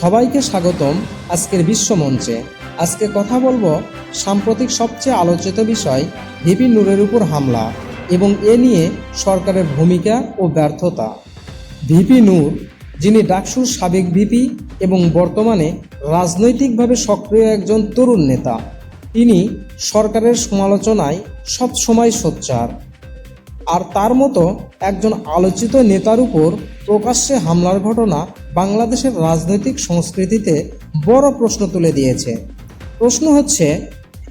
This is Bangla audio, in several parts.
সবাইকে স্বাগতম আজকের বিশ্বমঞ্চে আজকে কথা বলব সাম্প্রতিক সবচেয়ে আলোচিত বিষয় ভিপি নূরের উপর হামলা এবং এ নিয়ে সরকারের ভূমিকা ও ব্যর্থতা। ভিপি নূর, যিনি ডাকসুর সাবেক ভিপি এবং বর্তমানে রাজনৈতিকভাবে সক্রিয় একজন তরুণ নেতা, তিনি সরকারের সমালোচনায় সবসময় সোচ্চার। আর তার মতো একজন আলোচিত নেতার উপর প্রকাশ্যে হামলার ঘটনা বাংলাদেশের রাজনৈতিক সংস্কৃতিতে বড় প্রশ্ন তুলে দিয়েছে। প্রশ্ন হচ্ছে,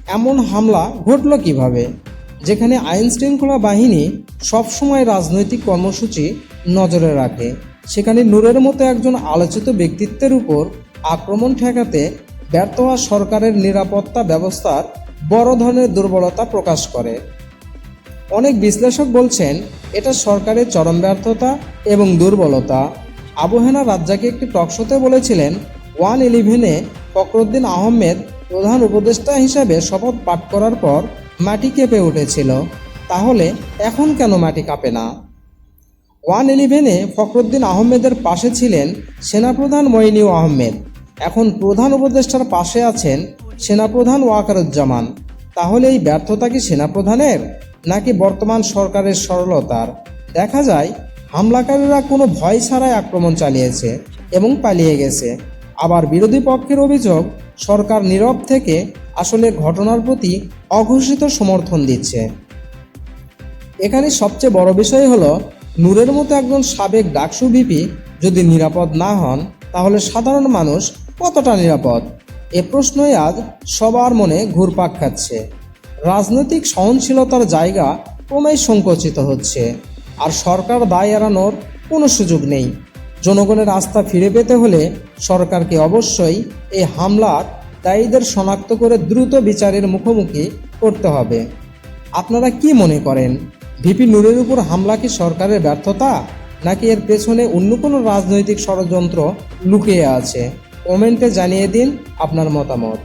এমন হামলা ঘটল কীভাবে? যেখানে আইন শৃঙ্খলা বাহিনী সবসময় রাজনৈতিক কর্মসূচি নজরে রাখে, সেখানে নূরের মতো একজন আলোচিত ব্যক্তিত্বের উপর আক্রমণ ঠেকাতে ব্যর্থ হওয়া সরকারের নিরাপত্তা ব্যবস্থার বড় ধরনের দুর্বলতা প্রকাশ করে। অনেক বিশ্লেষক বলছেন, এটা সরকারের চরম ব্যর্থতা এবং দুর্বলতা। আবহেনা রাজ্জাকে একটি টকশোতে বলেছিলেন, ওয়ান ইলেভেনে ফখরুদ্দিন আহমেদ প্রধান উপদেষ্টা হিসাবে শপথ পাঠ করার পর মাটি কেঁপে উঠেছিল। তাহলে এখন কেন মাটি কাঁপে না? ওয়ান ইলেভেনে ফখরুদ্দিন আহমেদের পাশে ছিলেন সেনাপ্রধান মইনিউ আহমেদ। এখন প্রধান উপদেষ্টার পাশে আছেন সেনাপ্রধান ওয়াকারুজ্জামান। তাহলে এই ব্যর্থতা কি সেনাপ্রধানের? নাকি বর্তমান সরকারের সরলতার? দেখা যায়, হামলাকারীরা কোনো ভয় ছাড়াই আক্রমণ চালিয়েছে এবং পালিয়ে গেছে। আবার বিরোধী পক্ষের অভিযোগ, সরকার নীরব থেকে আসলে ঘটনার প্রতি অঘোষিত সমর্থন দিচ্ছে। এখানে সবচেয়ে বড় বিষয় হলো, নূরের মতো একজন সাবেক ডাকসু ভিপি যদি নিরাপদ না হন, তাহলে সাধারণ মানুষ কতটা নিরাপদ? এ প্রশ্নই আজ সবার মনে ঘুরপাক খাচ্ছে। রাজনৈতিক সহনশীলতার জায়গা ক্রমেই সংকুচিত হচ্ছে। আর সরকার দায় এড়ানোর কোনো সুযোগ নেই। জনগণের আস্থা ফিরে পেতে হলে সরকারকে অবশ্যই এই হামলার দায়ীদের শনাক্ত করে দ্রুত বিচারের মুখোমুখি করতে হবে। আপনারা কি মনে করেন, ভিপি নূরের উপর হামলা কি সরকারের ব্যর্থতা, নাকি এর পেছনে অন্য কোনো রাজনৈতিক ষড়যন্ত্র লুকিয়ে আছে? কমেন্টে জানিয়ে দিন আপনার মতামত।